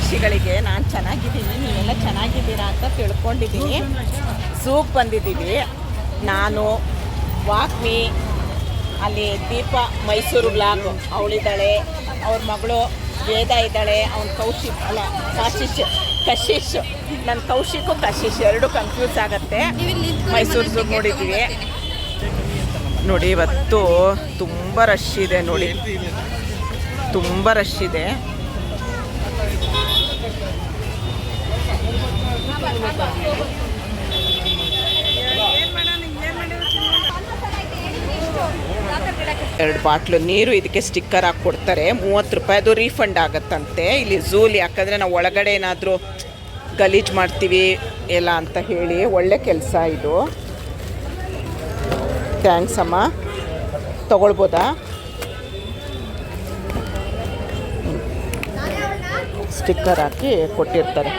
ಹಿತೈಷಿಗಳಿಗೆ ನಾನು ಚೆನ್ನಾಗಿದ್ದೀನಿ, ನೀವೆಲ್ಲ ಚೆನ್ನಾಗಿದ್ದೀರಾ ಅಂತ ತಿಳ್ಕೊಂಡಿದ್ದೀನಿ. ಸೂಪ್ ಬಂದಿದ್ದೀವಿ. ನಾನು ವಾಕ್ಮಿ ಅಲ್ಲಿ ದೀಪ ಮೈಸೂರು ಬ್ಲಾಗ್ ಅವಳಿದ್ದಾಳೆ ಅವ್ರ ಮಗಳು ವೇದ ಇದ್ದಾಳೆ, ಅವ್ನ ಕೌಶಿಕ್ ಅಲ್ಲ, ಕಾಶಿಶ್, ಕಶಿಶ್. ನನ್ನ ಕೌಶಿಕು ಕಶಿಶ್ ಎರಡು ಕನ್ಫ್ಯೂಸ್ ಆಗುತ್ತೆ. ಮೈಸೂರು ಸೂಪ್ ನೋಡಿದ್ದೀವಿ. ನೋಡಿ, ಇವತ್ತು ತುಂಬ ರಶ್ ಇದೆ, ನೋಡಿ. ತುಂಬ ರಶ್ ಇದೆ. ಎರಡು ಬಾಟ್ಲು ನೀರು ಇದಕ್ಕೆ ಸ್ಟಿಕ್ಕರ್ ಹಾಕಿ ಕೊಡ್ತಾರೆ. ಮೂವತ್ತು ರೂಪಾಯಿ ಅದು ರೀಫಂಡ್ ಆಗುತ್ತಂತೆ. ಇಲ್ಲಿ ಝೂಲಿ ಯಾಕಂದರೆ ನಾವು ಒಳಗಡೆ ಏನಾದರೂ ಗಲೀಜು ಮಾಡ್ತೀವಿ ಎಲ್ಲ ಅಂತ ಹೇಳಿ ಒಳ್ಳೆ ಕೆಲಸ ಇದು. ಥ್ಯಾಂಕ್ಸ್ ಅಮ್ಮ. ತಗೊಳ್ಬೋದಾ? ಸ್ಟಿಕ್ಕರ್ ಹಾಕಿ ಕೊಟ್ಟಿರ್ತಾರೆ.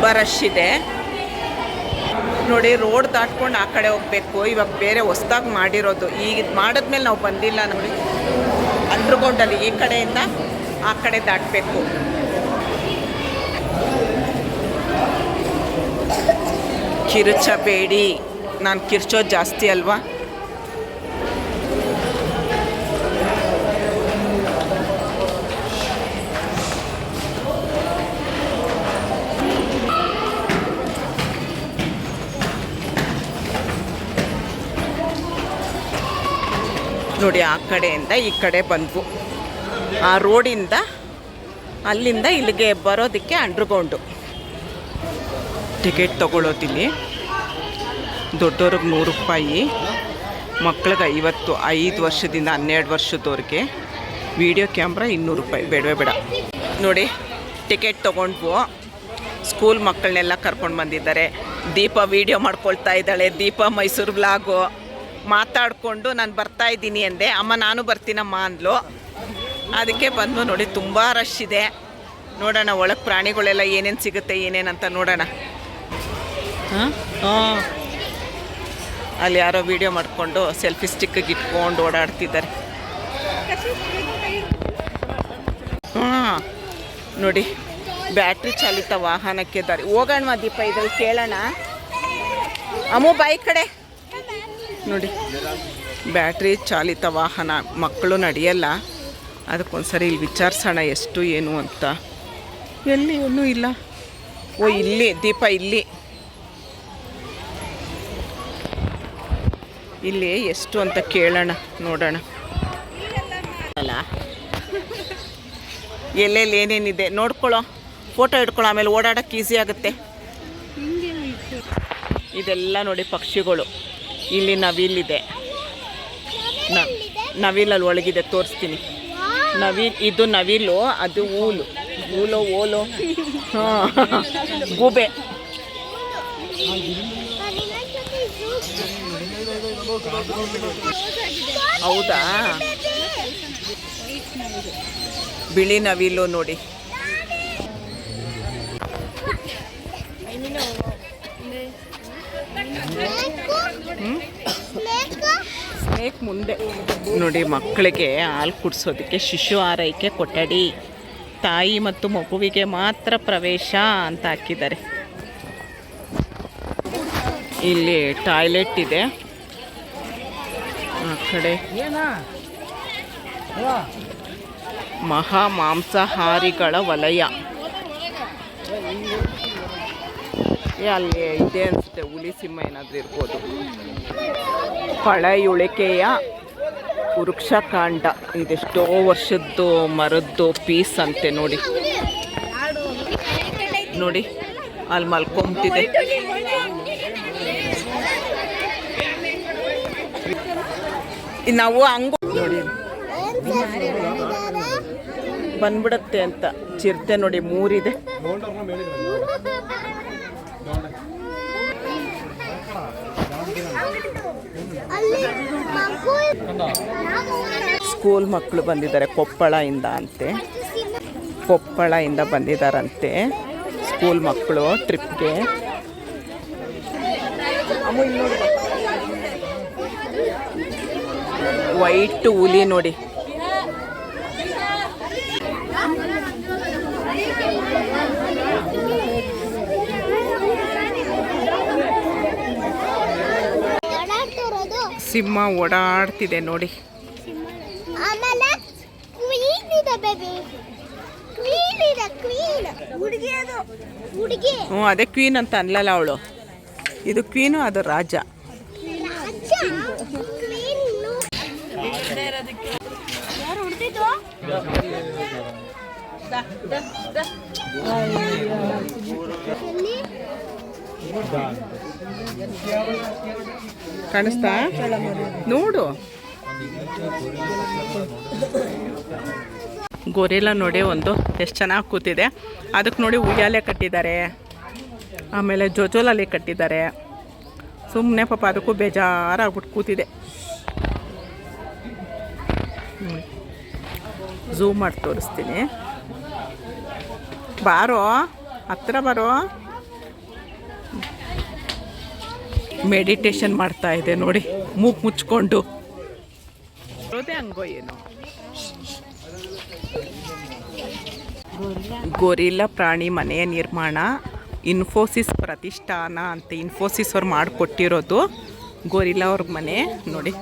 ತುಂಬ ರಶ್ ಇದೆ. ನೋಡಿ ರೋಡ್ ದಾಟ್ಕೊಂಡು ಆ ಕಡೆ ಹೋಗಬೇಕು. ಇವಾಗ ಬೇರೆ ಹೊಸ್ದಾಗಿ ಮಾಡಿರೋದು. ಈಗ ಇದು ಮಾಡಿದ್ಮೇಲೆ ನಾವು ಬಂದಿಲ್ಲ ನೋಡಿ. ಅಂಡರ್ಗ್ರೌಂಡಲ್ಲಿ ಈ ಕಡೆಯಿಂದ ಆ ಕಡೆ ದಾಟಬೇಕು. ಕಿರುಚಬೇಡಿ. ನಾನು ಕಿರ್ಚೋದು ಜಾಸ್ತಿ ಅಲ್ವಾ? ನೋಡಿ ಆ ಕಡೆಯಿಂದ ಈ ಕಡೆ ಬಂದ್ವು. ಆ ರೋಡಿಂದ ಅಲ್ಲಿಂದ ಇಲ್ಲಿಗೆ ಬರೋದಕ್ಕೆ ಅಂಡರ್ಗ್ರೌಂಡು. ಟಿಕೆಟ್ ತಗೊಳ್ಳೋದಿಲ್ಲಿ ದೊಡ್ಡವ್ರಿಗೆ ನೂರು ರೂಪಾಯಿ, ಮಕ್ಳಿಗೆ ಐವತ್ತು, ಐದು ವರ್ಷದಿಂದ ಹನ್ನೆರಡು ವರ್ಷದವ್ರಿಗೆ ವಿಡಿಯೋ ಕ್ಯಾಮ್ರಾ ಇನ್ನೂರು ರೂಪಾಯಿ. ಬೇಡವೇ ಬೇಡ ನೋಡಿ, ಟಿಕೆಟ್ ತೊಗೊಂಡ್ವು. ಸ್ಕೂಲ್ ಮಕ್ಕಳನ್ನೆಲ್ಲ ಕರ್ಕೊಂಡು ಬಂದಿದ್ದಾರೆ. ದೀಪ ವಿಡಿಯೋ ಮಾಡ್ಕೊಳ್ತಾ ಇದ್ದಾಳೆ. ದೀಪ ಮೈಸೂರು ಬ್ಲಾಗು ಮಾತಾಡಿಕೊಂಡು ನಾನು ಬರ್ತಾ ಇದ್ದೀನಿ ಅಂದೆ. ಅಮ್ಮ, ನಾನು ಬರ್ತೀನಮ್ಮ ಅಂದ್ಲು. ಅದಕ್ಕೆ ಬಂದು ನೋಡಿ, ತುಂಬ ರಶ್ ಇದೆ. ನೋಡೋಣ, ಒಳಗೆ ಪ್ರಾಣಿಗಳೆಲ್ಲ ಏನೇನು ಸಿಗುತ್ತೆ ಏನೇನಂತ ನೋಡೋಣ. ಹಾಂ? ಅಲ್ಲಿ ಯಾರೋ ವಿಡಿಯೋ ಮಾಡಿಕೊಂಡು ಸೆಲ್ಫಿ ಸ್ಟಿಕ್ಕಿಗೆ ಇಟ್ಕೊಂಡು ಓಡಾಡ್ತಿದ್ದಾರೆ. ಹಾಂ. ನೋಡಿ ಬ್ಯಾಟ್ರಿ ಚಾಲಿತ ವಾಹನಕ್ಕೆ ದಾರಿ. ಹೋಗೋಣ ದೀಪ, ಇದ್ರಲ್ಲಿ ಕೇಳೋಣ. ಅಮ್ಮು ಬಾಯಿ ಕಡೆ. ನೋಡಿ. ಬ್ಯಾಟ್ರಿ ಚಾಲಿತ ವಾಹನ ಮಕ್ಕಳು ನಡೆಯಲ್ಲ. ಅದಕ್ಕೊಂದ್ಸರಿ ಇಲ್ಲಿ ವಿಚಾರಿಸೋಣ ಎಷ್ಟು ಏನು ಅಂತ. ಎಲ್ಲಿ ಏನೂ ಇಲ್ಲ. ಓ ಇಲ್ಲಿ ದೀಪ ಇಲ್ಲಿ. ಇಲ್ಲಿ ಎಷ್ಟು ಅಂತ ಕೇಳೋಣ ನೋಡೋಣ. ಅಲ್ಲ ಎಲ್ಲೆಲ್ಲಿ ಏನೇನಿದೆ ನೋಡ್ಕೊಳ್ಳೋ. ಫೋಟೋ ಇಟ್ಕೊಳ್ಳೋ ಆಮೇಲೆ ಓಡಾಡೋಕ್ಕೆ ಈಸಿ ಆಗುತ್ತೆ. ಇದೆಲ್ಲ ನೋಡಿ ಪಕ್ಷಿಗಳು. ಇಲ್ಲಿ ನವಿಲಿದೆ. ನವಿಲಲ್ಲಿ ಒಳಗಿದೆ, ತೋರಿಸ್ತೀನಿ. ನವಿಲ್, ಇದು ನವಿಲು, ಅದು ಊಲು ಊಲೋ ಓಲೋ. ಹಾಂ. ಗೂಬೆ. ಹೌದಾ? ಬಿಳಿ ನವಿಲು ನೋಡಿ. ಸ್ನೇಕ್ ಮುಂದೆ. ನೋಡಿ ಮಕ್ಕಳಿಗೆ ಹಾಲು ಕುಡಿಸೋದಕ್ಕೆ ಶಿಶು ಆರೈಕೆ ಕೊಠಡಿ. ತಾಯಿ ಮತ್ತು ಮಗುವಿಗೆ ಮಾತ್ರ ಪ್ರವೇಶ ಅಂತ ಹಾಕಿದ್ದಾರೆ. ಇಲ್ಲಿ ಟಾಯ್ಲೆಟ್ ಇದೆ. ಆ ಕಡೆ ಮಹಾ ಮಾಂಸಾಹಾರಿಗಳ ವಲಯ. ಅಲ್ಲಿ ಇದೆ ಅನಿಸುತ್ತೆ, ಹುಲಿ ಸಿಂಹ ಏನಾದರೂ ಇರ್ಬೋದು. ಪಳೆಯುಳಿಕೆಯ ವೃಕ್ಷಕಾಂಡ. ಇದೆಷ್ಟೋ ವರ್ಷದ್ದು ಮರದ್ದು ಪೀಸ್ ಅಂತೆ, ನೋಡಿ. ನೋಡಿ, ಅಲ್ಲಿ ಮಲ್ಕೊಂತಿದೆ ನಾವು ಹಂಗ ನೋಡಿ. ಬಂದ್ಬಿಡತ್ತೆ ಅಂತ ಚಿರತೆ ನೋಡಿ, ಮೂರಿದೆ. ಸ್ಕೂಲ್ ಮಕ್ಕಳು ಬಂದಿದ್ದಾರೆ ಕೊಪ್ಪಳದಿಂದ ಅಂತೆ. ಬಂದಿದ್ದಾರೆ ಬಂದಿದ್ದಾರಂತೆ ಸ್ಕೂಲ್ ಮಕ್ಕಳು ಟ್ರಿಪ್ಗೆ. ವೈಟ್ ಹುಲಿ ನೋಡಿ. ಸಿಂಹ ಓಡಾಡ್ತಿದೆ ನೋಡಿ. ಹ್ಞೂ ಅದೇ ಕ್ವೀನ್ ಅಂತ ಅನ್ಲಲ್ಲ ಅವಳು. ಇದು ಕ್ವೀನು ಅದು ರಾಜ ರಾಜ ಕ್ವೀನ್ ಯಾರು ಹೊಡ್ತಿದ್ದು ಎಲ್ಲಿ? ಕಾಣಿಸ್ತಾ? ನೋಡು. ಗೊರಿಲ್ಲ ನೋಡಿ ಒಂದು ಎಷ್ಟು ಚೆನ್ನಾಗಿ ಕೂತಿದೆ. ಅದಕ್ಕೆ ನೋಡಿ ಉಯ್ಯಾಲೆ ಕಟ್ಟಿದ್ದಾರೆ. ಆಮೇಲೆ ಜೋಜೋಲಲ್ಲಿ ಕಟ್ಟಿದ್ದಾರೆ. ಸುಮ್ಮನೆ ಪಾಪ ಅದಕ್ಕೂ ಬೇಜಾರಾಗ್ಬಿಟ್ಟು ಕೂತಿದೆ. ಝೂಮ್ ಮಾಡಿ ತೋರಿಸ್ತೀನಿ. ಬಾರೋ? ಹತ್ರ ಬಾರೋ? ಮೆಡಿಟೇಷನ್ ಮಾಡ್ತಾ ಇದೆ ನೋಡಿ. ಮೂಗ್ ಮುಚ್ಕೊಂಡು. ಹಂಗೋ ಏನು. ಗೊರಿಲ್ಲ ಪ್ರಾಣಿ ಮನೆಯ ನಿರ್ಮಾಣ ಇನ್ಫೋಸಿಸ್ ಪ್ರತಿಷ್ಠಾನ ಅಂತ ಇನ್ಫೋಸಿಸ್ ಅವ್ರು ಮಾಡಿಕೊಟ್ಟಿರೋದು ಗೊರಿಲ್ಲ ಅವ್ರ ಮನೆ ನೋಡಿ.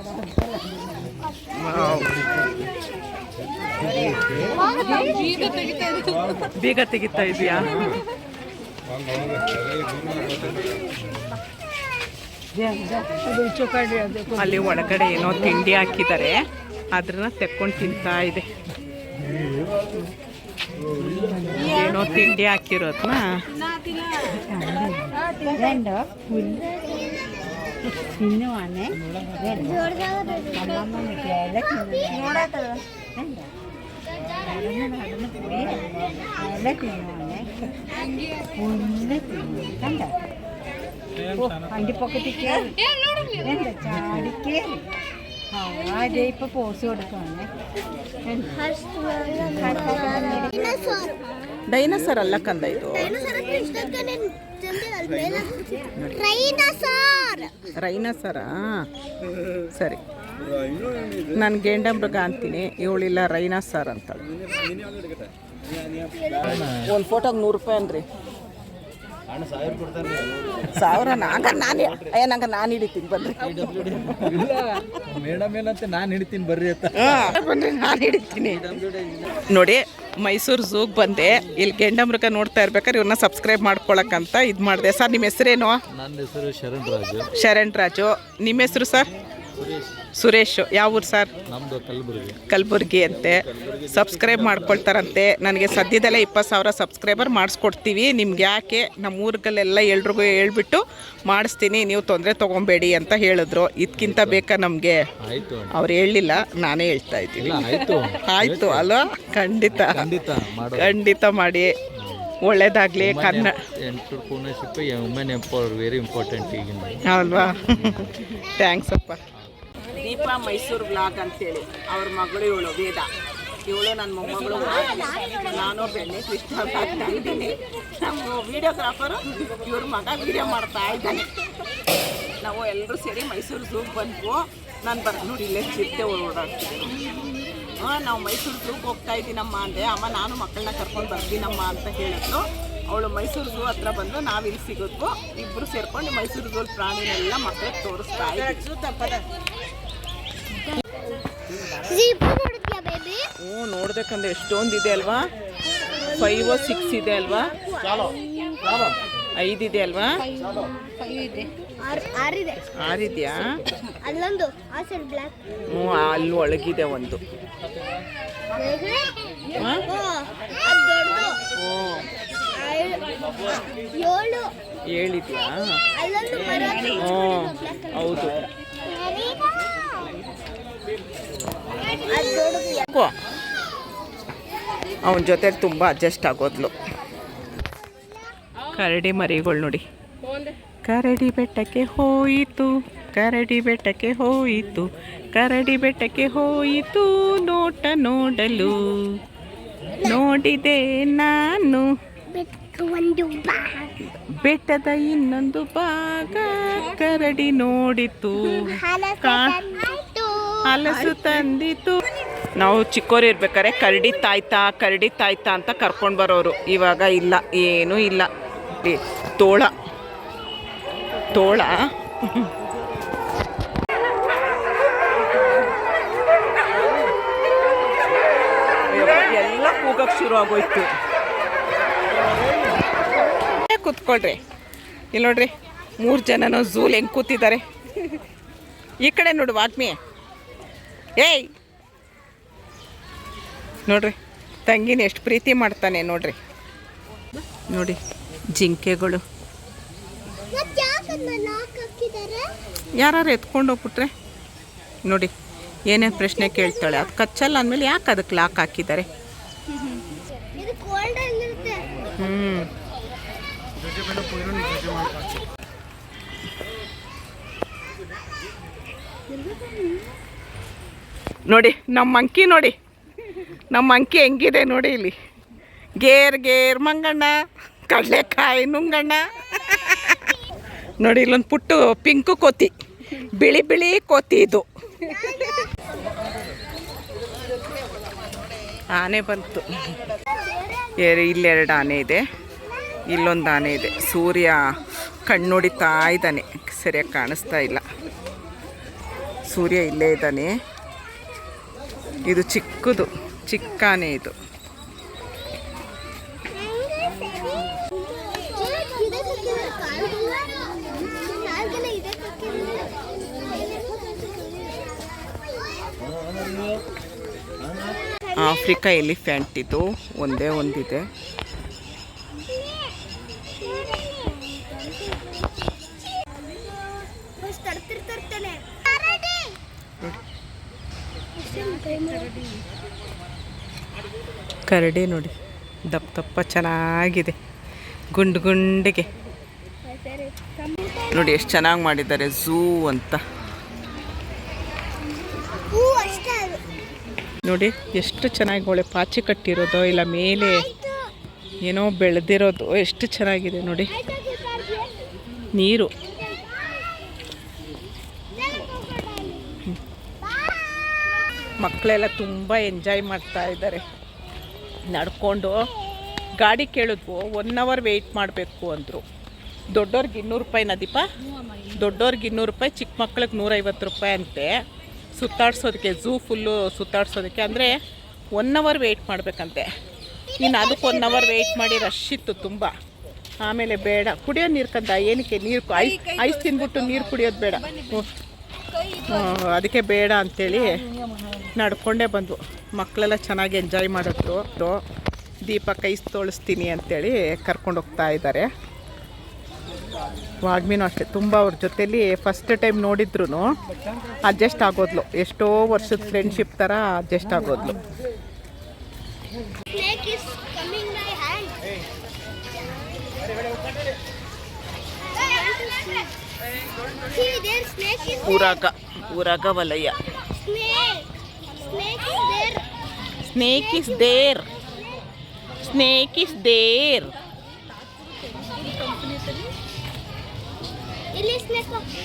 ಬೀಗ ತೆಗಿತಾ ಇದೆಯಾ? ಅಲ್ಲಿ ಒಳಗಡೆ ಏನೋ ತಿಂಡಿ ಹಾಕಿದ್ದಾರೆ. ಅದನ್ನ ತೆಕ್ಕೊಂಡು ತಿಂತಾ ಇದೆ. ಏನೋ ತಿಂಡಿ ಹಾಕಿರೋದ್ನ? ಇನ್ನೂ ಆನೆ ತಿನ್ನುವ വേണ്ട. നടന്ന് നടന്ന് പോയി ഇല തിന്നുവാണ് പുല്ല് തിന്നു കണ്ട വണ്ടി പൊക്കത്തിൽ കയറി എന്താ ചാടി കയറി ആരെ ഇപ്പൊ പോസ് കൊടുക്കുവാണ് ಡೈನೋಸಾರ್ ಡೈನಸರ್ ಅಲ್ಲ ಕಂದ ಇದು ಡೈನೋಸಾರ್ ಅಂದ್ರೆ ಇಷ್ಟಕ್ಕೆ ನೀನು ತಂದಿರಲ್ಲ ಮೇಲೆ ಟ್ರೈನೋಸಾರ್ ರೈನಸರಾ ಸರಿ ನಾನು ಗೇಂಡ ಮೃಗ ಅಂತೀನಿ ಇವಳಿಲ್ಲ ರೈನಸರ್ ಅಂತಾಳೆ ಒಂದು ಫೋಟೋಗೆ ನೂರು ರೂಪಾಯಿ ಅನ್ರಿ ಸಾವಿರ ನಂಗ ನಾನು ಅಯ್ಯ ನಂಗೆ ನಾನು ಹಿಡಿತೀನಿ ಬನ್ರಿ ಮೇಡಮ್ ಏನಂತ ನಾನು ಹಿಡಿತೀನಿ ಬರ್ರಿ ಅಂತ. ಹಾಂ ಬನ್ರಿ ನಾನು ಹಿಡಿತೀನಿ. ನೋಡಿ ಮೈಸೂರು ಝೂಗೆ ಬಂದೆ. ಇಲ್ಲಿ ಗೆಂಡ ಮೃಗ ನೋಡ್ತಾ ಇರ್ಬೇಕಾದ್ರೆ ಇವ್ರನ್ನ ಸಬ್ಸ್ಕ್ರೈಬ್ ಮಾಡ್ಕೊಳಕ್ಕಂತ ಇದು ಮಾಡಿದೆ. ಸರ್ ನಿಮ್ಮ ಹೆಸರೇನು? ನನ್ನ ಹೆಸರು ಶರಣ್ ರಾಜು. ಶರಣ್ ರಾಜು. ನಿಮ್ಮ ಹೆಸರು ಸರ್? ಸುರೇಶ್ ಯಾವ ಊರು ಸರ್ ನಮ್ದು ಕಲಬುರಗಿ ಕಲಬುರ್ಗಿ ಅಂತೆ ಸಬ್ಸ್ಕ್ರೈಬ್ ಮಾಡ್ಕೊಳ್ತಾರಂತೆ ನನಗೆ ಸದ್ಯದಲ್ಲೇ ಇಪ್ಪತ್ತು ಸಾವಿರ ಸಬ್ಸ್ಕ್ರೈಬರ್ ಮಾಡಿಸ್ಕೊಡ್ತೀವಿ ನಿಮ್ಗೆ ಯಾಕೆ ನಮ್ಮ ಊರುಗಳೆಲ್ಲ ಎಲ್ರಿಗೂ ಹೇಳ್ಬಿಟ್ಟು ಮಾಡಿಸ್ತೀನಿ ನೀವು ತೊಂದರೆ ತೊಗೊಬೇಡಿ ಅಂತ ಹೇಳಿದ್ರು ಇದಕ್ಕಿಂತ ಬೇಕಾ ನಮಗೆ. ಅವ್ರು ಹೇಳಿಲ್ಲ ನಾನೇ ಹೇಳ್ತಾ ಇದ್ದೀನಿ ಆಯ್ತು ಆಯಿತು ಅಲ್ವಾ ಖಂಡಿತ ಖಂಡಿತ ಮಾಡೋ ಖಂಡಿತ ಮಾಡಿ ಒಳ್ಳೇದಾಗಲಿ ಕನ್ನಡ ವೆರಿ ಇಂಪಾರ್ಟೆಂಟ್ ಅಲ್ವಾ ಥ್ಯಾಂಕ್ಸ್ ಅಪ್ಪ ದೀಪಾ ಮೈಸೂರು ಬ್ಲಾಗ್ ಅಂತೇಳಿ. ಅವ್ರ ಮಗಳು ಇವಳು, ವೇದ. ಇವಳು ನನ್ನ ಮೊಮ್ಮಗಳು ನಾನು ಬೆಣ್ಣೆ ಕೃಷ್ಣ ನಮ್ಮ ವಿಡಿಯೋಗ್ರಾಫರು ಇವ್ರ ಮಗ ವಿಡಿಯೋ ಮಾಡ್ತಾ ಇದ್ದಾನೆ. ನಾವು ಎಲ್ಲರೂ ಸೇರಿ ಮೈಸೂರು ಝೂಗೆ ಬಂದ್ವು. ನಾನು ಬರ್ ನೋಡಿ ಇಲ್ಲೇ ಚಿರತೆ ಓಡಾಡ್ತೀನಿ ಹಾಂ, ನಾವು ಮೈಸೂರು ಝೂಗೆ ಹೋಗ್ತಾ ಇದ್ದೀನಮ್ಮ ಅಂದೆ. ಅಮ್ಮ, ನಾನು ಮಕ್ಕಳನ್ನ ಕರ್ಕೊಂಡು ಬರ್ತೀನಮ್ಮ ಅಂತ ಹೇಳಿದ್ಲು ಅವಳು ಮೈಸೂರು ಝೂ ಹತ್ರ ಬಂದು ನಾವು ಇಲ್ಲಿ ಸಿಗೋದ್ವು. ಇಬ್ಬರು ಸೇರ್ಕೊಂಡು ಮೈಸೂರು ಝೂ ಪ್ರಾಣಿನೆಲ್ಲ ಮಕ್ಕಳಿಗೆ ತೋರಿಸ್ತಾ ಇದ್ದೀವಿ ಹ್ಞೂ ನೋಡ್ಬೇಕಂದ್ರೆ ಎಷ್ಟೊಂದು ಇದೆ ಅಲ್ವಾ? ಫೈವ್ ಸಿಕ್ಸ್ ಇದೆ ಅಲ್ವಾ? ಐದಿದೆ ಅಲ್ವಾ? ಆರಿದ್ಯಾ ಆರಿದೆ ಆರಿದೆಯಾ ಅಲ್ಲೊಂದು ಹ್ಞೂ ಅಲ್ಲಿ ಒಳಗಿದೆ ಒಂದು. ಹೇಳಿದ್ಯಾ ಹ್ಞೂ ಹೌದು ಅದು ದೊಡ್ಡದು ಅವನ ಜೊತೆ ತುಂಬ ಅಡ್ಜಸ್ಟ್ ಆಗೋದ್ಲು. ಕರಡಿ ಮರಿಗಳು ನೋಡಿ. ಕರಡಿ ಬೆಟ್ಟಕ್ಕೆ ಹೋಯಿತು, ಕರಡಿ ಬೆಟ್ಟಕ್ಕೆ ಹೋಯಿತು, ಕರಡಿ ಬೆಟ್ಟಕ್ಕೆ ಹೋಯಿತು ನೋಟ ನೋಡಲು. ನೋಡಿದೆ ನಾನು ಬೆಟ್ಟದ ಇನ್ನೊಂದು ಭಾಗ ಕರಡಿ ನೋಡಿತು. ಹಲಸು ತಂದಿತು. ನಾವು ಚಿಕ್ಕೋರು ಇರ್ಬೇಕಾರೆ ಕರಡಿ ತಾಯ್ತಾ ಕರಡಿ ತಾಯ್ತಾ ಅಂತ ಕರ್ಕೊಂಡು ಬರೋರು. ಇವಾಗ ಇಲ್ಲ ಏನೂ ಇಲ್ಲ. ತೋಳ. ತೋಳ? ಎಲ್ಲ ಕೂಗಕ್ಕೆ ಶುರು ಆಗೋಯ್ತು. ಕೂತ್ಕೊಳ್ರಿ. ಇಲ್ಲಿ ನೋಡ್ರಿ ಮೂರು ಜನನೂ ಝೂಲ್ ಹೆಂಗೆ ಕೂತಿದ್ದಾರೆ. ಈ ಕಡೆ ನೋಡು ವಾಗ್ಮಿ. ಏಯ್! ನೋಡ್ರಿ ತಂಗಿನ ಎಷ್ಟು ಪ್ರೀತಿ ಮಾಡ್ತಾನೆ ನೋಡ್ರಿ. ನೋಡಿ ಜಿಂಕೆಗಳು. ಯಾರು ಎತ್ಕೊಂಡು ಹೋಗ್ಬಿಟ್ರೆ? ನೋಡಿ ಏನೇನು ಪ್ರಶ್ನೆ ಕೇಳ್ತಾಳೆ. ಅದು ಕಚ್ಚಲ್ಲ ಅಂದಮೇಲೆ ಯಾಕೆ ಅದಕ್ಕೆ ಲಾಕ್ ಹಾಕಿದ್ದಾರೆ ಹ್ಞೂ ನೋಡಿ, ನಮ್ಮ ಅಂಕಿ ನೋಡಿ. ನಮ್ಮ ಅಂಕಿ ಹೆಂಗಿದೆ ನೋಡಿ ಇಲ್ಲಿ. ಗೇರ್ ಗೇರ್ ಮಂಗಣ್ಣ, ಕಡಲೆಕಾಯಿ ನುಂಗಣ್ಣ. ನೋಡಿ, ಇಲ್ಲೊಂದು ಪುಟ್ಟು ಪಿಂಕು ಕೋತಿ, ಬಿಳಿ ಬಿಳಿ ಕೋತಿ ಇದು. ಆನೆ ಬಂತು. ಇಲ್ಲೆರಡು ಆನೆ ಇದೆ. ಇಲ್ಲೊಂದು ಆನೆ ಇದೆ. ಸೂರ್ಯ ಕಣ್ಣುಡಿತಾ ಇದ್ದಾನೆ ಸರಿಯಾಗಿ ಕಾಣಿಸ್ತಾ ಇಲ್ಲ. ಸೂರ್ಯ ಇಲ್ಲೇ ಇದ್ದಾನೆ. ಇದು ಚಿಕ್ಕದು ಚಿಕ್ಕಾನೆ ಇದು. ಆಫ್ರಿಕಾ ಎಲಿಫೆಂಟ್ ಇದು ಒಂದೇ ಒಂದಿದೆ. ಕರಡಿ ನೋಡಿ. ದಪ್ಪ ದಪ್ಪ ಚೆನ್ನಾಗಿದೆ. ಗುಂಡು ಗುಂಡಿಗೆ. ನೋಡಿ ಎಷ್ಟು ಚೆನ್ನಾಗಿ ಮಾಡಿದ್ದಾರೆ ಝೂ ಅಂತ. ನೋಡಿ ಎಷ್ಟು ಚೆನ್ನಾಗಿ ಒಳ್ಳೆ ಪಾಚಿ ಕಟ್ಟಿರೋದು, ಇಲ್ಲ ಮೇಲೆ ಏನೋ ಬೆಳೆದಿರೋದು, ಎಷ್ಟು ಚೆನ್ನಾಗಿದೆ ನೋಡಿ. ನೀರು. ಮಕ್ಕಳೆಲ್ಲ ತುಂಬ ಎಂಜಾಯ್ ಮಾಡ್ತಾ ಇದ್ದಾರೆ. ನಡ್ಕೊಂಡು ಗಾಡಿ ಕೇಳಿದ್ವು ಒನ್ ಅವರ್ ವೆಯ್ಟ್ ಮಾಡಬೇಕು ಅಂದರು. ದೊಡ್ಡವ್ರಿಗೆ ಇನ್ನೂರು ರೂಪಾಯಿನ ದೀಪ. ದೊಡ್ಡವ್ರಿಗೆ ಇನ್ನೂರು ರೂಪಾಯಿ ಚಿಕ್ಕ ಮಕ್ಳಿಗೆ ನೂರೈವತ್ತು ರೂಪಾಯಿ ಅಂತೆ. ಸುತ್ತಾಡ್ಸೋದಕ್ಕೆ ಝೂ ಫುಲ್ಲು ಸುತ್ತಾಡ್ಸೋದಕ್ಕೆ. ಅಂದರೆ ಒನ್ ಅವರ್ ವೆಯ್ಟ್ ಮಾಡಬೇಕಂತೆ. ಇನ್ನು ಅದಕ್ಕೆ ಒನ್ ಅವರ್ ವೆಯ್ಟ್ ಮಾಡಿ ರಶ್ ಇತ್ತು ತುಂಬ. ಆಮೇಲೆ ಬೇಡ, ಕುಡಿಯೋ ನೀರು ಕಂದ ಏನಕ್ಕೆ ನೀರು, ಐಸ್ ಐಸ್ ತಿಂದ್ಬಿಟ್ಟು ನೀರು ಕುಡಿಯೋದು ಬೇಡ. ಹ್ಞೂ. ಅದಕ್ಕೆ ಬೇಡ ಅಂತೇಳಿ ನಡ್ಕೊಂಡೇ ಬಂದ್ವು. ಮಕ್ಕಳೆಲ್ಲ ಚೆನ್ನಾಗಿ ಎಂಜಾಯ್ ಮಾಡಿದ್ರು. ದೀಪ ಕೈ ತೋಳಿಸ್ತೀನಿ ಅಂತೇಳಿ ಕರ್ಕೊಂಡು ಹೋಗ್ತಾ ಇದ್ದಾರೆ. ವಾಗ್ಮಿನೂ ಅಷ್ಟೇ, ತುಂಬ ಅವ್ರ ಜೊತೆಲಿ ಫಸ್ಟ್ ಟೈಮ್ ನೋಡಿದ್ರು ಅಡ್ಜಸ್ಟ್ ಆಗೋದ್ಲು. ಎಷ್ಟೋ ವರ್ಷದ ಫ್ರೆಂಡ್ಶಿಪ್ ಥರ ಅಡ್ಜಸ್ಟ್ ಆಗೋದ್ಲು. ಊರಾಗ ಊರಾಗ ವಲಯ. Snake is there snake is there.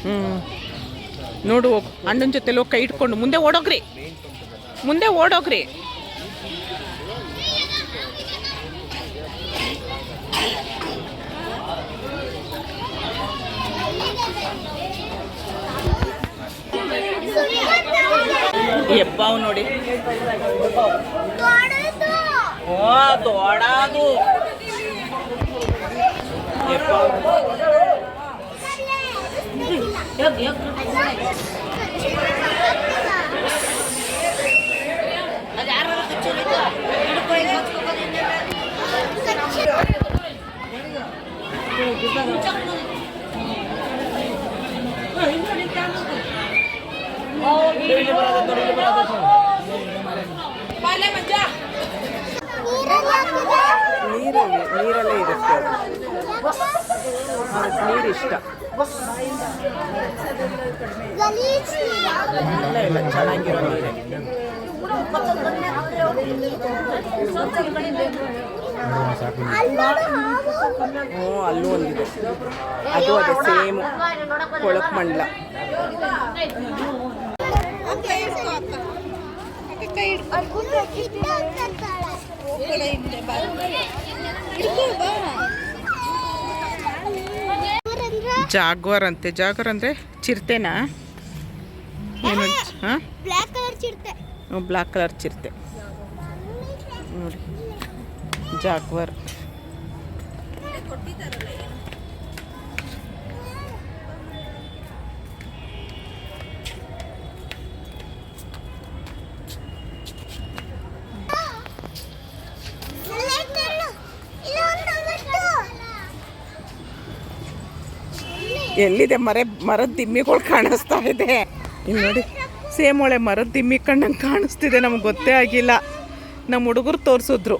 ಹ್ಞೂ ನೋಡು, ಅಣ್ಣನ ಜೊತೆಲಿ ಹೋಗಿ ಕೈ ಇಟ್ಕೊಂಡು ಮುಂದೆ ಓಡೋಗ್ರಿ ಮುಂದೆ ಓಡೋಗ್ರಿ ಎಬ್ಬಾವ್ ನೋಡಿ. ಓ ದೊಡದು ಎಬ್ಬಾವ್. ನೀರಲ್ಲಿ ನೀರಲ್ಲೇ ಇರುತ್ತೆ ಅದು ನೀರು ಇಷ್ಟ ಇಲ್ಲ ಚೆನ್ನಾಗಿರೋ ನೀರೇ ಹ್ಞೂ ಅಲ್ಲೂ ಒಂದಿದೆ. ಅದು ಅದೇ ಸೇಮ್ ಕೊಳಕ್ ಮಂಡಲ. ಜಾಗ್ವಾರ್ ಅಂತೆ ಜಾಗ್ವಾರ್ ಅಂದರೆ ಚಿರತೆನಾ? ಏನು? ಹಾಂ? ಬ್ಲ್ಯಾಕ್ ಕಲರ್ ಚಿರತೆ. ಬ್ಲ್ಯಾಕ್ ಕಲರ್ ಚಿರತೆ. ನೋಡಿ. ಜಾಗ್ವಾರ್. ಎಲ್ಲಿದೆ ಮರೆ ಮರದ ದಿಮ್ಮಿಗಳು ಕಾಣಿಸ್ತಾ ಇದೆ. ಇಲ್ಲಿ ನೋಡಿ ಸೇಮ್ ಒಳೆ ಮರದ ದಿಮ್ಮಿ ಕಣ್ಣಂಗೆ ಕಾಣಿಸ್ತಿದೆ ನಮ್ಗೆ ಗೊತ್ತೇ ಆಗಿಲ್ಲ. ನಮ್ಮ ಹುಡುಗರು ತೋರಿಸಿದ್ರು.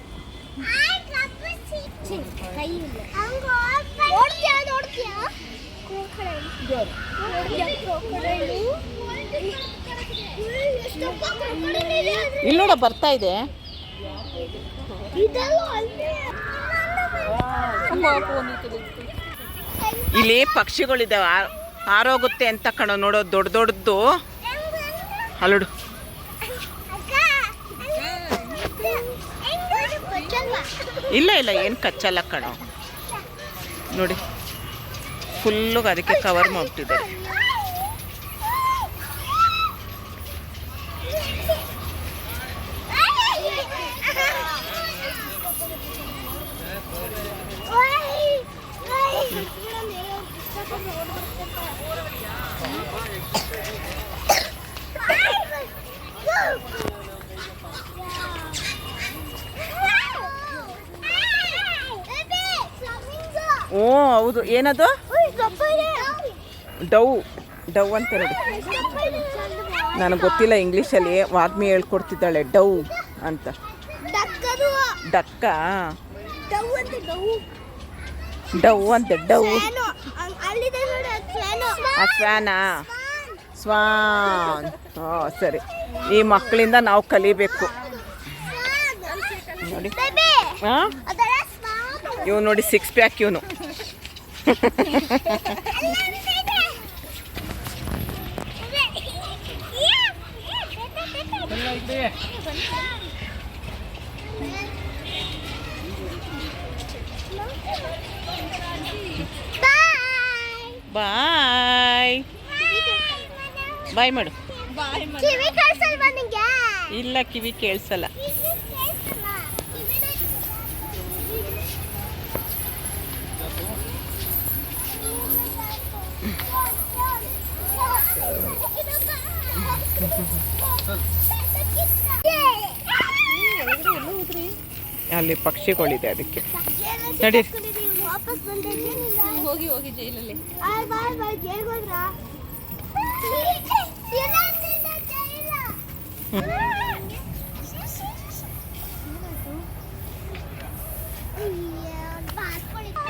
ಇಲ್ಲಿ ನೋಡ ಬರ್ತಾ ಇದೆ. ಅಲ್ಲೇ. ಇಲ್ಲಿ ಪಕ್ಷಿಗಳಿದ್ದಾವೆ ಆರೋಗುತ್ತೆ ಅಂತ ಕಣೋ, ನೋಡೋ ದೊಡ್ಡ ದೊಡ್ಡದು. ಅಲ್ಲೋಡು ಇಲ್ಲ ಇಲ್ಲ, ಏನು ಕಚ್ಚಲ್ಲ ಕಣೋ. ನೋಡಿ ಫುಲ್ಲು ಅದಕ್ಕೆ ಕವರ್ ಮಾಡ್ಬಿಟ್ಟಿದ್ದಾರೆ ಏನದು? ಡವ್ ಡವ್ ಅಂತ ನೋಡಿ ನನಗೆ ಗೊತ್ತಿಲ್ಲ ಇಂಗ್ಲೀಷಲ್ಲಿ ವಾಗ್ಮಿ ಹೇಳ್ಕೊಡ್ತಿದ್ದಾಳೆ ಡವ್ ಅಂತ. ಡೌ ಡಕ್ಕ? ಡವ್ ಅಂತ ಡವ್ ಸ್ವಾನ. ಫ್ಯಾನು ಸ್ವಾನಾ. ಹಾಂ ಸರಿ. ಈ ಮಕ್ಕಳಿಂದ ನಾವು ಕಲಿಬೇಕು. ನೋಡಿ. ಹಾಂ ಇವ್ ನೋಡಿ ಸಿಕ್ಸ್ ಪ್ಯಾಕ್ ಇವನು. ಬಾಯ್. ಬಾಯ್ ಮಾಡು. ಇಲ್ಲ ಕಿವಿ ಕೇಳಿಸಲ್ಲ. ಅಲ್ಲಿ ಪಕ್ಷಿಗಳಿದೆ ಅದಕ್ಕೆ. ನಡಿ. ವಾಪಸ್ ಹೋಗಿ ಹೋಗಿ ಜೈಲಲ್ಲಿ.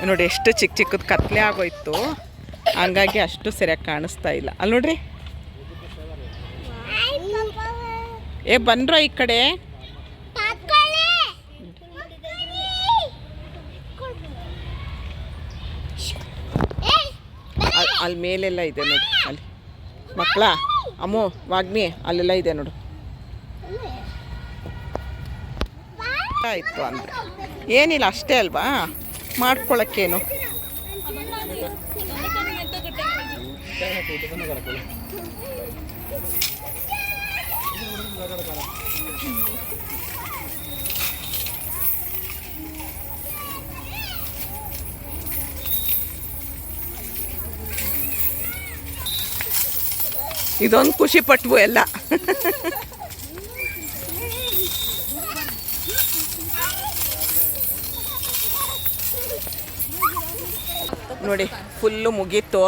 ನೋಡಿ ಎಷ್ಟು ಚಿಕ್ಕ ಚಿಕ್ಕದ ಕತ್ಲೆ ಆಗೋಯ್ತು. ಹಂಗಾಗಿ ಅಷ್ಟು ಸರಿಯಾಗಿ ಕಾಣಿಸ್ತಾ ಇಲ್ಲ. ಅಲ್ಲಿ ನೋಡ್ರಿ. ಏ ಬಂದ್ರೋ ಈ ಕಡೆ. ಅಲ್- ಅಲ್ಲಿ ಮೇಲೆಲ್ಲ ಇದೆ ನೋಡಿ ಅಲ್ಲಿ. ಮಕ್ಕಳ ಅಮ್ಮು ವಾಗ್ನಿ ಅಲ್ಲೆಲ್ಲ ಇದೆ ನೋಡು. ಆಯಿತು ಅಂದರೆ. ಏನಿಲ್ಲ ಅಷ್ಟೇ ಅಲ್ವಾ? ಮಾಡ್ಕೊಳಕ್ಕೇನು? ಇದೊಂದು ಖುಷಿ ಪಟ್ವು ಎಲ್ಲ. ನೋಡಿ ಫುಲ್ಲು ಮುಗೀತು.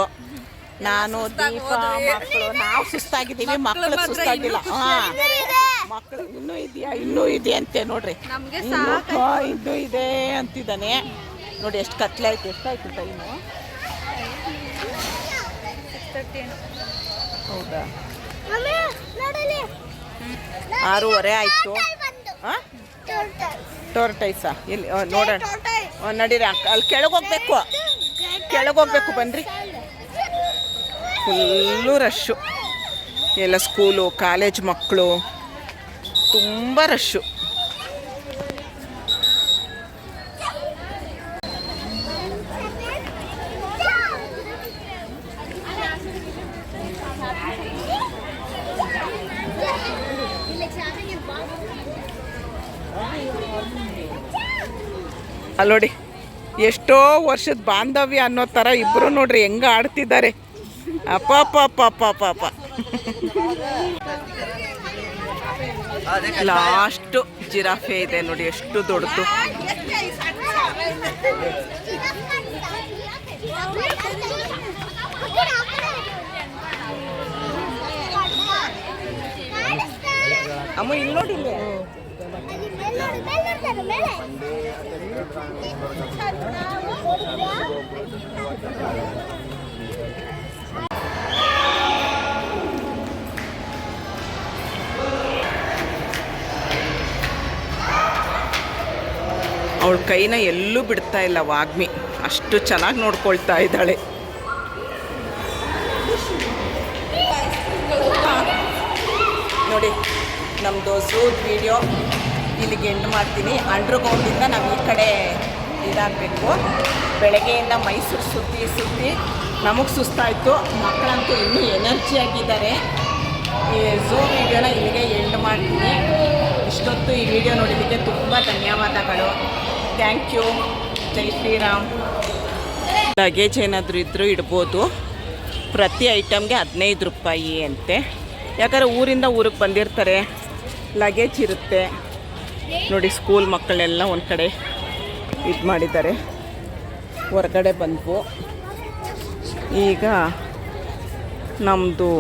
ನಾನು ದೀಪ ಮಕ್ಕಳು ನಾವು ಸುಸ್ತಾಗಿದ್ದೀವಿ ಮಕ್ಕಳು ಸುಸ್ತಾಗಿಲ್ಲ. ಹಾಂ. ಮಕ್ಕಳು ಇನ್ನೂ ಇದೆಯಾ ಇನ್ನೂ ಇದೆ ಅಂತೆ ನೋಡ್ರಿ. ಇನ್ನೂ ಇದೆ ಅಂತಿದ್ದಾನೆ. ನೋಡಿ ಎಷ್ಟು ಕತ್ಲೆ ಆಯ್ತು ಎಷ್ಟಾಯ್ತು ಟೈಮು ಹೌದಾ? ಆರೂವರೆ ಆಯಿತು. ಹಾಂ? ಟೋರ್ಟೈಸಾ ಇಲ್ಲಿ ನೋಡೋಣ. ನಡೀರಿ ಅಲ್ಲಿ ಕೆಳಗೆ ಹೋಗ್ಬೇಕು. ಕೆಳಗೆ ಹೋಗ್ಬೇಕು ಬನ್ನಿರಿ ಫುಲ್ಲು ರಶ್ಶು. ಎಲ್ಲ ಸ್ಕೂಲು, ಕಾಲೇಜ್ ಮಕ್ಕಳು. ತುಂಬ ರಶ್ಶು. ಅಲ್ಲೋಡಿ ಎಷ್ಟೋ ವರ್ಷದ ಬಾಂಧವ್ಯ ಅನ್ನೋ ಥರ ಇಬ್ಬರು ನೋಡ್ರಿ, ಹೆಂಗೆ ಆಡ್ತಿದ್ದಾರೆ. ಅಪ್ಪ ಅಪ್ಪ ಅಪ್ಪ ಅಪ್ಪ ಅಪ್ಪ ಅಪ್ಪ ಲಾಸ್ಟು ಜಿರಾಫೆ ಇದೆ ನೋಡಿ ಎಷ್ಟು ದೊಡ್ಡದು ಅಮ್ಮ ಇಲ್ಲಿ ನೋಡಿ ಅವಳ ಕೈನ ಎಲ್ಲೂ ಬಿಡ್ತಾ ಇಲ್ಲ ವಾಗ್ಮಿ. ಅಷ್ಟು ಚೆನ್ನಾಗಿ ನೋಡ್ಕೊಳ್ತಾ ಇದ್ದಾಳೆ. ನೋಡಿ ನಮ್ಮ ಝೂದ್ ವಿಡಿಯೋ ಇಲ್ಲಿಗೆ ಎಂಡ್ ಮಾಡ್ತೀನಿ. ಅಂಡ್ರ್ಗ್ರೌಂಡಿಂದ ನಾವು ಈ ಕಡೆ ಇದಾಗಬೇಕು. ಬೆಳಗ್ಗೆಯಿಂದ ಮೈಸೂರು ಸುತ್ತಿ ಸುತ್ತಿ ನಮಗೆ ಸುಸ್ತಾಯಿತು. ಮಕ್ಕಳಂತೂ ಇನ್ನೂ ಎನರ್ಜಿಯಾಗಿದ್ದಾರೆ ಈ ಝೂ ವೀಡಿಯೋನ ಇಲ್ಲಿಗೆ ಎಂಡ್ ಮಾಡ್ತೀನಿ. ಇಷ್ಟೊತ್ತು ಈ ವಿಡಿಯೋ ನೋಡಿದ್ದಕ್ಕೆ ತುಂಬ ಧನ್ಯವಾದಗಳು. Thank you Jai Shriram luggage ಏನಾದರೂ ಇದ್ದರೂ ಇಡ್ಬೋದು. ಪ್ರತಿ ಐಟಮ್ಗೆ ಹದಿನೈದು ರೂಪಾಯಿ ಅಂತೆ. ಯಾಕಂದರೆ ಊರಿಂದ ಊರಿಗೆ ಬಂದಿರ್ತಾರೆ. ಲಗೇಜ್ ಇರುತ್ತೆ. ನೋಡಿ ಸ್ಕೂಲ್ ಮಕ್ಕಳೆಲ್ಲ ಒಂದು ಕಡೆ ಇದು ಮಾಡಿದ್ದಾರೆ. ಹೊರಗಡೆ ಬಂದವು. ಈಗ ನಮ್ಮದು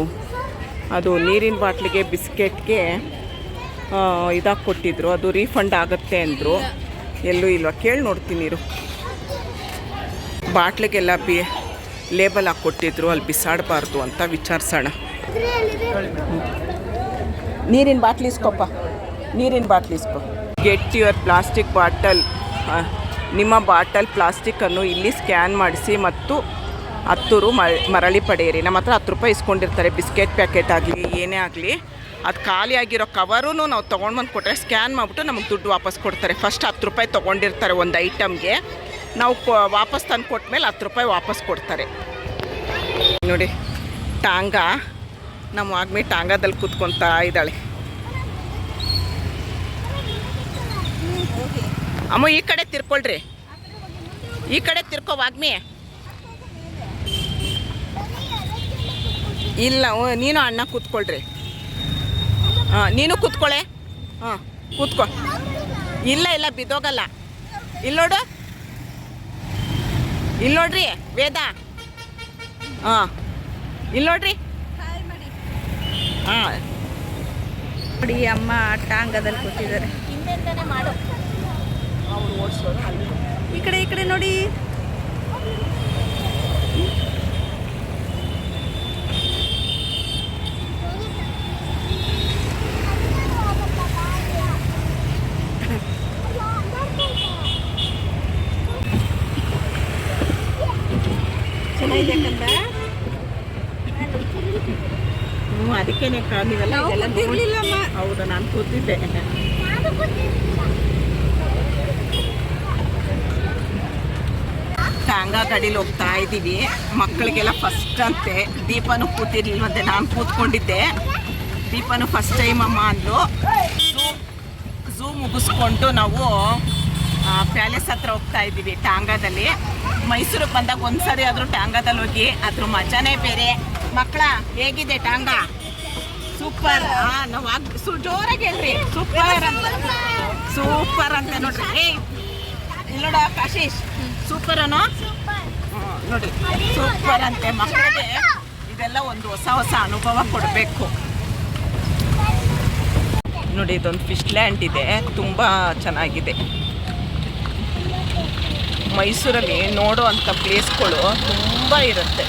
ಅದು ನೀರಿನ ಬಾಟ್ಲಿಗೆ ಬಿಸ್ಕೆಟ್ಗೆ ಇದಾಗಿ ಕೊಟ್ಟಿದ್ರು. ಅದು ರೀಫಂಡ್ ಆಗುತ್ತೆ ಅಂದರು. ಎಲ್ಲೂ ಇಲ್ವಾ? ಕೇಳಿ ನೋಡ್ತೀನಿ ಇರು. ಬಾಟ್ಲಿಗೆಲ್ಲ ಬಿ ಲೇಬಲ್ ಹಾಕಿ ಕೊಟ್ಟಿದ್ರು, ಅಲ್ಲಿ ಬಿಸಾಡಬಾರ್ದು ಅಂತ ವಿಚಾರಿಸೋಣ. ನೀರಿನ ಬಾಟ್ಲಿ ಇಸ್ಕೊಪ್ಪ. ನೀರಿನ ಬಾಟ್ಲಿ ಇಸ್ಕೊ. ಗೆಟ್ ಯುವರ್ ಪ್ಲಾಸ್ಟಿಕ್ ಬಾಟಲ್ ನಿಮ್ಮ ಬಾಟಲ್ ಪ್ಲಾಸ್ಟಿಕ್ಕನ್ನು ಇಲ್ಲಿ ಸ್ಕ್ಯಾನ್ ಮಾಡಿಸಿ ಮತ್ತು ಹತ್ತು ರು ಮರಳಿ ಪಡೆಯಿರಿ. ನಮ್ಮ ಹತ್ರ ಹತ್ತು ರೂಪಾಯಿ ಇಸ್ಕೊಂಡಿರ್ತಾರೆ. ಬಿಸ್ಕೆಟ್ ಪ್ಯಾಕೆಟ್ ಆಗಲಿ, ಏನೇ ಆಗಲಿ. ಅದು ಆಗಿರೋ ಕವರೂ ನಾವು ತೊಗೊಂಡು ಬಂದು ಕೊಟ್ಟರೆ ಸ್ಕ್ಯಾನ್ ಮಾಡಿಬಿಟ್ಟು ನಮಗೆ ದುಡ್ಡು ವಾಪಸ್ ಕೊಡ್ತಾರೆ. ಫಸ್ಟ್ ಹತ್ತು ರೂಪಾಯಿ ತೊಗೊಂಡಿರ್ತಾರೆ ಒಂದು ಐಟಮ್ಗೆ ನಾವು ವಾಪಸ್ ತಂದು ಕೊಟ್ಮೇಲೆ ಹತ್ತು ರೂಪಾಯಿ ವಾಪಸ್ ಕೊಡ್ತಾರೆ. ನೋಡಿ, ಟಾಂಗ ನಮ್ಮ ವಾಗ್ಮಿ ಟಾಂಗದಲ್ಲಿ ಕೂತ್ಕೊತಾ ಇದ್ದಾಳೆ. ಅಮ್ಮ, ಈ ಕಡೆ ತಿರ್ಕೊಳ್ರಿ. ಈ ಕಡೆ ತಿರ್ಕೋ ವಾಗ್ಮಿ. ಇಲ್ಲ ನೀನು ಅಣ್ಣ ಕೂತ್ಕೊಳ್ರಿ. ಹಾಂ ನೀನು ಕೂತ್ಕೊಳ್ಳೆ ಹಾಂ ಕೂತ್ಕೊ. ಇಲ್ಲ ಇಲ್ಲ ಬಿದ್ದೋಗಲ್ಲ. ಇಲ್ಲಿ ನೋಡು. ಇಲ್ಲಿ ನೋಡ್ರಿ ವೇದ. ಹಾಂ ಇಲ್ಲಿ ನೋಡ್ರಿ. ಹಾಂ. ನೋಡಿ ಅಮ್ಮ ಟಾಂಗದಲ್ಲಿ ಕೂತಿದ್ದಾರೆ. ಈ ಕಡೆ ಈ ಕಡೆ ನೋಡಿ. ಹ್ಞೂ ಅದಕ್ಕೆ ನೀವೆಲ್ಲ ನಾವು ಇದೆಲ್ಲ ಹೌದು ನಾನು ಕೂತಿದ್ದೆ ಟಾಂಗಾ ಗಾಡೀಲಿ ಹೋಗ್ತಾ ಇದ್ದೀವಿ. ಮಕ್ಕಳಿಗೆಲ್ಲ ಫಸ್ಟ್ ಅಂತೆ. ದೀಪನೂ ಕೂತಿರ್ಲಿಲ್ವಂತೆ ನಾನು ಕೂತ್ಕೊಂಡಿದ್ದೆ. ದೀಪನು ಫಸ್ಟ್ ಟೈಮ್ ಅಮ್ಮ ಅಂದರು ಝೂ ಝೂ ಮುಗಿಸ್ಕೊಂಡು ನಾವು ಪ್ಯಾಲೇಸ್ ಹತ್ರ ಹೋಗ್ತಾ ಇದ್ದೀವಿ ಟಾಂಗಾದಲ್ಲಿ ಮೈಸೂರಿಗೆ ಬಂದಾಗ ಒಂದ್ಸರಿ ಆದರೂ ಟಾಂಗಾದಲ್ಲಿ ಹೋಗಿ ಅದ್ರ ಮಜಾನೇ ಬೇರೆ. ಮಕ್ಕಳ ಹೇಗಿದೆ ಟಾಂಗಾ ಸೂಪರ್ ನಾವು ಸು ಜೋರಾಗಿ ಹೇಳ್ರಿ. ಸೂಪರ್ ಅಂತ. ಸೂಪರ್. ಅಂತ ನೋಡ್ರಿ. ಏ ನೋಡ ಕಾಶೀಶ್ ಸೂಪರ್ ಅನ್ನೋ ನೋಡಿ. ಸೂಪರ್ ಅಂತೆ ಮಕ್ಕಳಿಗೆ. ಇದೆಲ್ಲ ಒಂದು ಹೊಸ ಹೊಸ ಅನುಭವ ಕೊಡಬೇಕು. ನೋಡಿ ಇದೊಂದು ಫಿಶ್ ಲ್ಯಾಂಡ್ ಇದೆ. ತುಂಬ ಚೆನ್ನಾಗಿದೆ. ಮೈಸೂರಲ್ಲಿ ನೋಡೋ ಅಂಥ ಪ್ಲೇಸ್ಗಳು ತುಂಬ ಇರುತ್ತೆ.